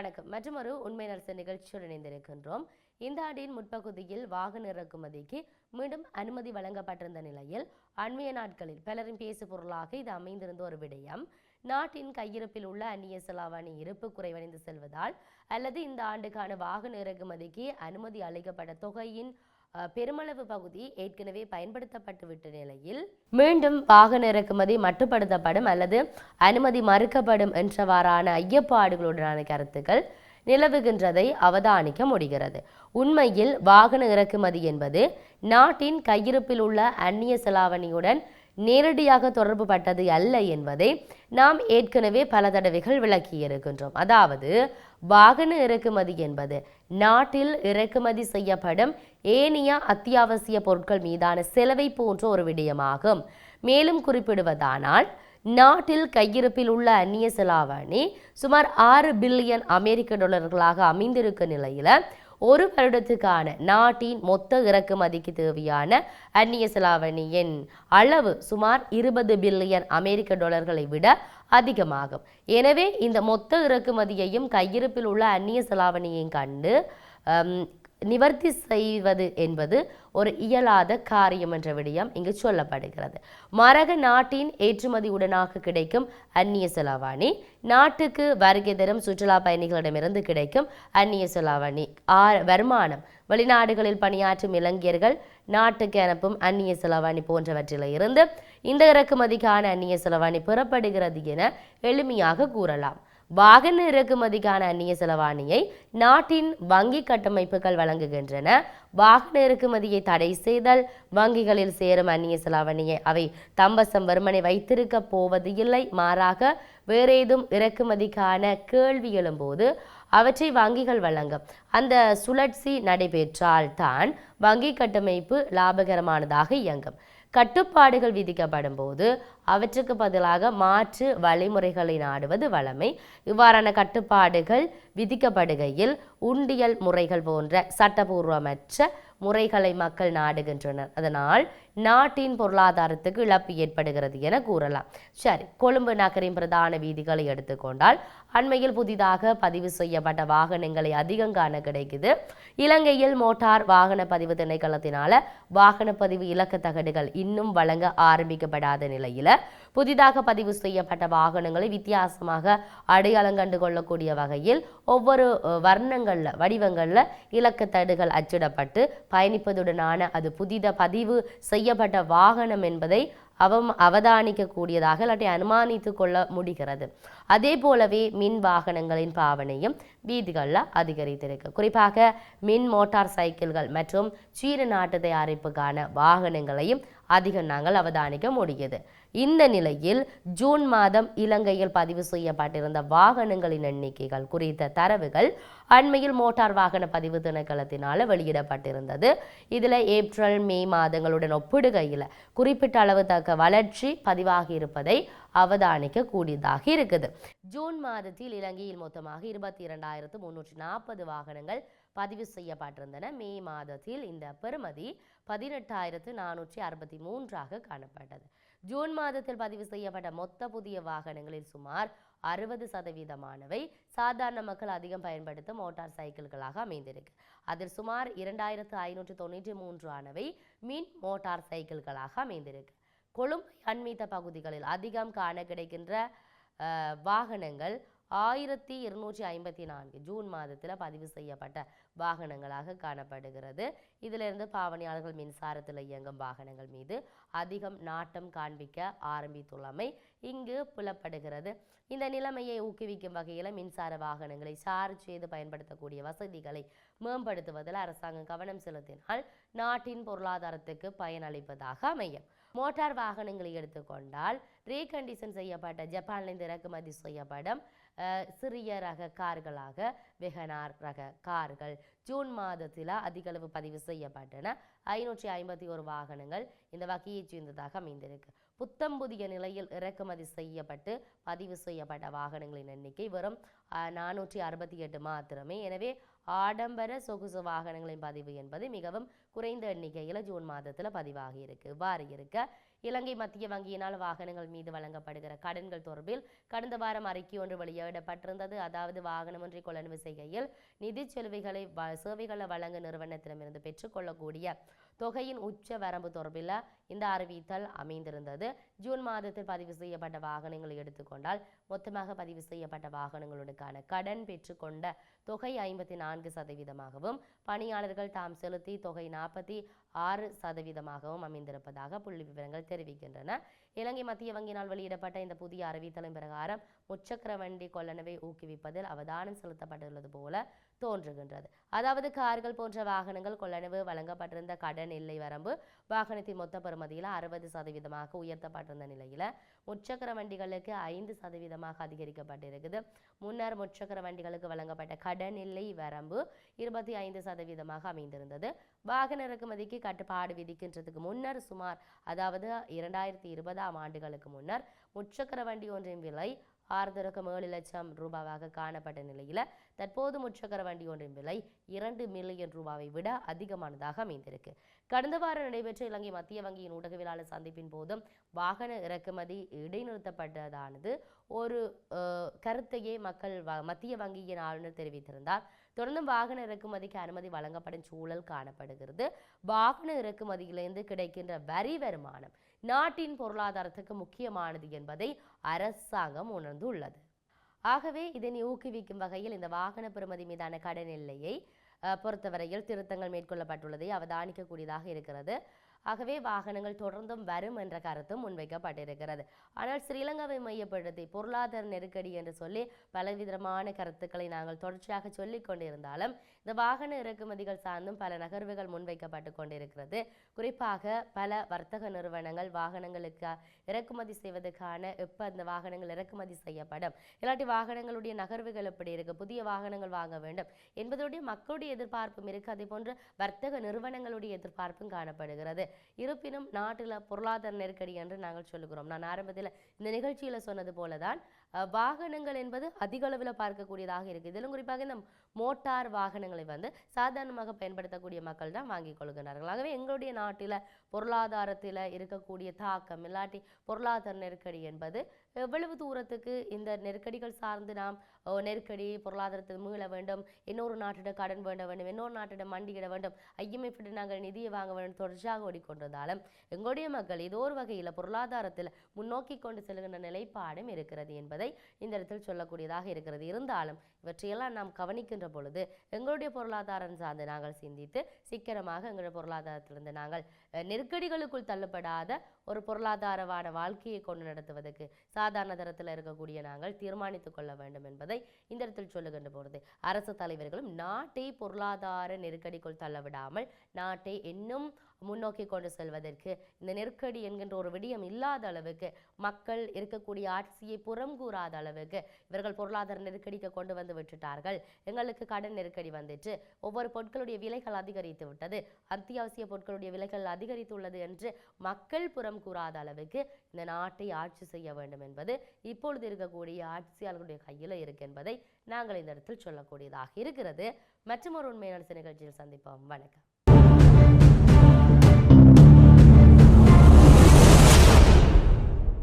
வணக்கம். மற்றொரு உண்மை நரச நிகழ்ச்சியுடன் இணைந்திருக்கின்றோம். இந்த ஆண்டின் முற்பகுதியில் வாகன இறக்குமதிக்கு மீண்டும் அனுமதி வழங்கப்பட்டிருந்த நிலையில் அண்மைய நாட்களில் பலரும் பேசு பொருளாக இது அமைந்திருந்த ஒரு விடயம். நாட்டின் கையிருப்பில் உள்ள அந்நிய செலாவணி இருப்பு குறைவடைந்து செல்வதால் அல்லது இந்த ஆண்டுக்கான வாகன இறக்குமதிக்கு அனுமதி அளிக்கப்பட்ட தொகையின் பெருமளவு பகுதி ஏற்கனவே பயன்படுத்தப்பட்டுவிட்ட நிலையில் மீண்டும் வாகன இறக்குமதி மட்டுப்படுத்தப்படும் அல்லது அனுமதி மறுக்கப்படும் என்றவாறான ஐயப்பாடுகளுடனான கருத்துக்கள் நிலவுகின்றதை அவதானிக்க முடிகிறது. உண்மையில் வாகன இறக்குமதி என்பது நாட்டின் கையிருப்பில் உள்ள அந்நிய செலாவணியுடன் நேரடியாக தொடர்பு பட்டது அல்ல என்பதை நாம் ஏற்கனவே பல தடவைகள் விளக்கியிருக்கின்றோம். அதாவது வாகன இறக்குமதி என்பது நாட்டில் இறக்குமதி செய்யப்படும் ஏனைய அத்தியாவசிய பொருட்கள் மீதான செலவை போன்ற ஒரு விடயமாகும். மேலும் குறிப்பிடுவதானால் நாட்டில் கையிருப்பில் உள்ள அந்நிய செலாவணி சுமார் ஆறு பில்லியன் அமெரிக்க டாலர்களாக அமைந்திருக்கும் நிலையில் ஒரு வருடத்துக்கான நாட்டின் மொத்த இறக்குமதிக்கு தேவையான அந்நிய செலாவணியின் அளவு சுமார் இருபது பில்லியன் அமெரிக்க டாலர்களை விட அதிகமாகும். எனவே இந்த மொத்த இறக்குமதியையும் கையிருப்பில் உள்ள அந்நிய செலாவணியையும் கண்டு நிவர்த்தி செய்வது என்பது ஒரு இயலாத காரியம் என்ற விடயம் இங்கு சொல்லப்படுகிறது. மரக நாட்டின் ஏற்றுமதியுடனாக கிடைக்கும் அந்நிய செலாவணி நாட்டுக்கு வருகை தரும் சுற்றுலா பயணிகளிடமிருந்து கிடைக்கும் அந்நிய செலாவணி. ஆ- வருமானம். வெளிநாடுகளில் பணியாற்றும் இளைஞர்கள் நாட்டுக்கு அனுப்பும் அந்நிய செலவாணி போன்றவற்றில் இருந்து இந்த இறக்குமதிக்கான அந்நிய செலவாணி பெறப்படுகிறது என எளிமையாக கூறலாம். வாகன இறக்குமதிக்கான அந்நிய செலவாணியை நாட்டின் வங்கி கட்டமைப்புகள் வழங்குகின்றன. வாகன இறக்குமதியை தடை செய்தல் வங்கிகளில் சேரும் அந்நிய செலாவணியை அவை தம்பசம் வருமனை வைத்திருக்க போவது இல்லை. மாறாக வேறேதும் இறக்குமதிக்கான கேள்வி எழும்போது அவற்றை வங்கிகள் வழங்கும். அந்த சுழற்சி நடைபெற்றால் தான் வங்கி கட்டமைப்பு லாபகரமானதாக இயங்கும். கட்டுப்பாடுகள் விதிக்கப்படும் போது அவற்றுக்கு பதிலாக மாற்று வழிமுறைகளை நாடுவது வழமை. இவ்வாறான கட்டுப்பாடுகள் விதிக்கப்படுகையில் உண்டியல் முறைகள் போன்ற சட்டபூர்வமற்ற முறைகளை மக்கள் நாடுகின்றனர். அதனால் நாட்டின் பொருளாதாரத்துக்கு இழப்பு ஏற்படுகிறது என கூறலாம். சரி கொழும்பு நகரின் பிரதான வீதிகளை எடுத்துக்கொண்டால் அண்மையில் புதிதாக பதிவு செய்யப்பட்ட வாகனங்களை அதிகம் காண கிடைக்குது. இலங்கையில் மோட்டார் வாகன பதிவு திணைக்களத்தினால வாகன பதிவு இலக்க தகடுகள் இன்னும் வழங்க ஆரம்பிக்கப்படாத நிலையில் புதிதாக பதிவு செய்யப்பட்ட வாகனங்களை வித்தியாசமாக அடையாளம் கண்டு கொள்ளக்கூடிய வகையில் ஒவ்வொரு வர்ணங்களில் வடிவங்களில் இலக்கத்தடுகள் தடுகள் அச்சிடப்பட்டு பயணிப்பதுடனான அது புதித பதிவு செய்யப்பட்ட வாகனம் என்பதை அவம் அவதானிக்கக்கூடியதாக இல்லாட்டி அனுமானித்து கொள்ள முடிகிறது. அதே போலவே மின் வாகனங்களின் பாவனையும் வீதிகளில் அதிகரித்திருக்கு. குறிப்பாக மின் மோட்டார் சைக்கிள்கள் மற்றும் சீன நாட்டு தயாரிப்புக்கான வாகனங்களையும் அதிகம் நாங்கள் அவதானிக்க முடியுது. இந்த நிலையில் ஜூன் மாதம் இலங்கையில் பதிவு செய்யப்பட்டிருந்த வாகனங்களின் எண்ணிக்கைகள் குறித்த தரவுகள் அண்மையில் மோட்டார் வாகன பதிவு திணைக்களத்தினால் வெளியிடப்பட்டிருந்தது. இதில் ஏப்ரல் மே மாதங்களுடன் ஒப்பிடுகையில் குறிப்பிட்ட அளவு தக்க வளர்ச்சி பதிவாகி இருப்பதை அவதானிக்க கூடியதாக இருக்குது. ஜூன் மாதத்தில் இலங்கையில் மொத்தமாக இருபத்தி இரண்டாயிரத்து முன்னூற்றி நாற்பது வாகனங்கள் பதிவு செய்யப்பட்டிருந்தன. மே மாதத்தில் இந்த பெறுமதி பதினெட்டாயிரத்து நானூற்றி அறுபத்தி மூன்றாக காணப்பட்டது. ஜூன் மாதத்தில் பதிவு செய்யப்பட்ட மொத்த புதிய வாகனங்களில் சுமார் அறுபது சதவீதமானவை சாதாரண மக்கள் அதிகம் பயன்படுத்தும் மோட்டார் சைக்கிள்களாக அமைந்திருக்கு. அதில் சுமார் இரண்டாயிரத்து ஐநூற்று தொண்ணூற்றி மூன்று ஆனவை மின் மோட்டார் சைக்கிள்களாக அமைந்திருக்கு. கொழும்பை அண்மித்த பகுதிகளில் அதிகம் காண கிடைக்கின்ற வாகனங்கள் ஆயிரத்தி இருநூற்றி ஐம்பத்தி நான்கு ஜூன் மாதத்தில் பதிவு செய்யப்பட்ட வாகனங்களாக காணப்படுகிறது. இதிலிருந்து பாவனையாளர்கள் மின்சாரத்தில் இயங்கும் வாகனங்கள் மீது அதிகம் நாட்டம் காண்பிக்க ஆரம்பித்துள்ளமை இங்கு புலப்படுகிறது. இந்த நிலைமையை ஊக்குவிக்கும் வகையில் மின்சார வாகனங்களை சார்ஜ் செய்து பயன்படுத்தக்கூடிய வசதிகளை மேம்படுத்துவதில் அரசாங்கம் கவனம் செலுத்தினால் நாட்டின் பொருளாதாரத்துக்கு பயனளிப்பதாக அமையும். மோட்டார் வாகனங்களை எடுத்துக்கொண்டால் ரீகண்டிஷன் செய்யப்பட்ட ஜப்பான்லேருந்து இறக்குமதி செய்யப்படும் சிறிய ரக கார்களாக வெகனார் ரக கார்கள். ஜூன் மாதத்தில் அதிகளவு பதிவு செய்யப்பட்டன. ஐநூற்றி ஐம்பத்தி ஒரு வாகனங்கள் இந்த வகையைச் சேர்ந்ததாக அமைந்திருக்கு. புத்தம் புதிய நிலையில் இறக்குமதி செய்யப்பட்டு பதிவு செய்யப்பட்ட வாகனங்களின் எண்ணிக்கை வெறும் நானூற்றி அறுபத்தி எட்டு மாத்திரமே. எனவே ஆடம்பர சொகுசு வாகனங்களின் பதிவு என்பது மிகவும் குறைந்த எண்ணிக்கையில் ஜூன் மாதத்தில் பதிவாகி இருக்கு. இவ்வாறு இருக்க இலங்கை மத்திய வங்கியினால் வாகனங்கள் மீது வழங்கப்படுகிற கடன்கள் தொடர்பில் கடந்த வாரம் அறிக்கை ஒன்று வெளியிடப்பட்டிருந்தது. அதாவது வாகனம் ஒன்றை கொள்ளனவு செய்கையில் நிதி செலவுகளை வ- சேவைகளை வழங்க நிறுவனத்திடமிருந்து பெற்றுக்கொள்ளக்கூடிய தொகையின் உச்ச வரம்பு தொடர்பில் இந்த அறிவித்தல் அமைந்திருந்தது. ஜூன் மாதத்தில் பதிவு செய்யப்பட்ட வாகனங்களை எடுத்துக்கொண்டால் மொத்தமாக பதிவு செய்யப்பட்ட வாகனங்களுக்கான கடன் பெற்றுக்கொண்ட தொகை ஐம்பத்தி நான்கு சதவீதமாகவும் பணியாளர்கள் தாம் செலுத்தி தொகை நாற்பத்தி ஆறு சதவீதமாகவும் அமைந்திருப்பதாக புள்ளி விவரங்கள் தெரிவிக்கின்றன. இலங்கை மத்திய வங்கியினால் வெளியிடப்பட்ட இந்த புதிய அறிவித்தலின் பிரகாரம் முச்சக்கர வண்டி கொள்ளனவை ஊக்குவிப்பதில் அவதானம் செலுத்தப்பட்டுள்ளது போல தோன்றுகின்றது. அதாவது கார்கள் போன்ற வாகனங்கள் கொள்ளனவு வழங்கப்பட்டிருந்த கடன் எல்லை வரம்பு வாகனத்தின் மொத்த பெறுமதியில் அறுபது சதவீதமாக உயர்த்தப்பட்டிருந்த நிலையில முச்சக்கர வண்டிகளுக்கு ஐந்து சதவீதமாக அதிகரிக்கப்பட்டிருக்குது. முன்னர் முச்சக்கர வண்டிகளுக்கு வழங்கப்பட்ட கடன் எல்லை வரம்பு இருபத்தி ஐந்து சதவீதமாக அமைந்திருந்தது. வாகன இறக்குமதிக்கு கட்டுப்பாடு விதிக்கின்றதுக்கு முன்னர் சுமார் அதாவது இரண்டாயிரத்தி இருபதாம் ஆண்டுகளுக்கு முன்னர் முச்சக்கர வண்டி ஒன்றின் விலை ஆறு தொடக்கம் ஏழு லட்சம் ரூபாவாக காணப்பட்ட நிலையில் தற்போது முச்சக்கர வண்டி ஒன்றின் விலை இரண்டு மில்லியன் ரூபாவை விட அதிகமானதாக அமைந்திருக்கு. கடந்த வாரம் நடைபெற்ற இலங்கை மத்திய வங்கியின் ஊடகவியலாளர் சந்திப்பின் போதும் வாகன இறக்குமதி இடைநிறுத்தப்பட்டதானது ஒரு கருத்தையே மக்கள் வ- மத்திய வங்கியின் ஆளுநர் தெரிவித்திருந்தார். தொடர்ந்தும் வாகன இறக்குமதிக்கு அனுமதி வழங்கப்படும் சூழல் காணப்படுகிறது. வாகன இறக்குமதியிலிருந்து கிடைக்கின்ற வரி வருமானம் நாட்டின் பொருளாதாரத்துக்கு முக்கியமானது என்பதை அரசாங்கம் உணர்ந்துள்ளது. ஆகவே இதனை ஊக்குவிக்கும் வகையில் இந்த வாகன பெறுமதி மீதான கடன் எல்லையை அஹ், பொறுத்தவரையில் திருத்தங்கள் மேற்கொள்ளப்பட்டுள்ளதை அவதானிக்கக்கூடியதாக இருக்கிறது. ஆகவே வாகனங்கள் தொடர்ந்தும் வரும் என்ற கருத்தும் முன்வைக்கப்பட்டிருக்கிறது. ஆனால் ஸ்ரீலங்காவை மையப்படுத்தி பொருளாதார நெருக்கடி என்று சொல்லி பலவிதமான கருத்துக்களை நாங்கள் தொடர்ச்சியாக சொல்லிக் கொண்டிருந்தாலும் இந்த வாகன இறக்குமதிகள் சார்ந்தும் பல நகர்வுகள் முன்வைக்கப்பட்டு கொண்டிருக்கிறது. குறிப்பாக பல வர்த்தக நிறுவனங்கள் வாகனங்களுக்கு இறக்குமதி செய்வதற்கான எப்போ அந்த வாகனங்கள் இறக்குமதி செய்யப்படும் இல்லாட்டி வாகனங்களுடைய நகர்வுகள் எப்படி இருக்கு புதிய வாகனங்கள் வாங்க வேண்டும் என்பதோடைய மக்களுடைய எதிர்பார்ப்பும் இருக்கு. அதே போன்று வர்த்தக நிறுவனங்களுடைய எதிர்பார்ப்பும் காணப்படுகிறது. இருப்பினும் நாட்டில் பொருளாதார நெருக்கடி என்று நாங்கள் சொல்லுகிறோம். நான் ஆரம்பத்தில் இந்த நிகழ்ச்சியில் சொன்னது போல தான் வாகனங்கள் என்பது அதிக அளவில் பார்க்கக்கூடியதாக இருக்குது இதிலும் குறிப்பாக இந்த மோட்டார் வாகனங்களை வந்து சாதாரணமாக பயன்படுத்தக்கூடிய மக்கள் தான் வாங்கிக் கொள்கிறார்கள். ஆகவே எங்களுடைய நாட்டில் பொருளாதாரத்தில் இருக்கக்கூடிய தாக்கம் இல்லாட்டி பொருளாதார நெருக்கடி என்பது எவ்வளவு தூரத்துக்கு இந்த நெருக்கடிகள் சார்ந்து நாம் நெருக்கடி பொருளாதாரத்தில் மீள வேண்டும் இன்னொரு நாட்டிட கடன் வேண்ட வேண்டும் இன்னொரு நாட்டிடம் மண்டியிட வேண்டும் ஐஎம்எஃப் நாங்கள் நிதியை வாங்க வேண்டும் தொடர்ச்சியாக ஓடிக்கொண்டிருந்தாலும் எங்களுடைய மக்கள் ஏதோ ஒரு வகையில் பொருளாதாரத்தில் முன்னோக்கி கொண்டு செல்கின்ற நிலைப்பாடும் இருக்கிறது என்பதை இந்த இடத்தில் சொல்லக்கூடியதாக இருக்கிறது. இருந்தாலும் இவற்றையெல்லாம் நாம் கவனிக்கின்ற பொழுது எங்களுடைய பொருளாதாரம் சார்ந்து நாங்கள் சிந்தித்து சிக்கனமாக எங்களுடைய பொருளாதாரத்திலிருந்து நாங்கள் அஹ், நெருக்கடிகளுக்குள் தள்ளப்படாத ஒரு பொருளாதாரமான வாழ்க்கையை கொண்டு நடத்துவதற்கு சாதாரண தரத்தில் இருக்கக்கூடிய நாங்கள் தீர்மானித்துக் கொள்ள வேண்டும் என்பதை இந்த இடத்தில் சொல்லுகின்ற பொழுது அரசு தலைவர்களும் நாட்டை பொருளாதார நெருக்கடிக்குள் தள்ளவிடாமல் நாட்டை இன்னும் முன்னோக்கி கொண்டு செல்வதற்கு இந்த நெருக்கடி என்கின்ற ஒரு விடயம் இல்லாத அளவுக்கு மக்கள் இருக்கக்கூடிய ஆட்சியை புறம் கூறாத அளவுக்கு இவர்கள் பொருளாதார நெருக்கடிக்கு கொண்டு வந்து விட்டுட்டார்கள். எங்களுக்கு கடன் நெருக்கடி வந்துட்டு ஒவ்வொரு பொருட்களுடைய விலைகள் அதிகரித்து விட்டது. அத்தியாவசிய பொருட்களுடைய விலைகள் அதிகரித்துள்ளது என்று மக்கள் புறம் கூறாத அளவுக்கு இந்த நாட்டை ஆட்சி செய்ய வேண்டும் என்பது இப்பொழுது இருக்கக்கூடிய ஆட்சியாளர்களுடைய கையில் இருக்கு என்பதை நாங்கள் இந்த இடத்தில் சொல்லக்கூடியதாக இருக்கிறது. மற்றும் ஒரு உண்மையான நிகழ்ச்சியில் சந்திப்போம். வணக்கம்.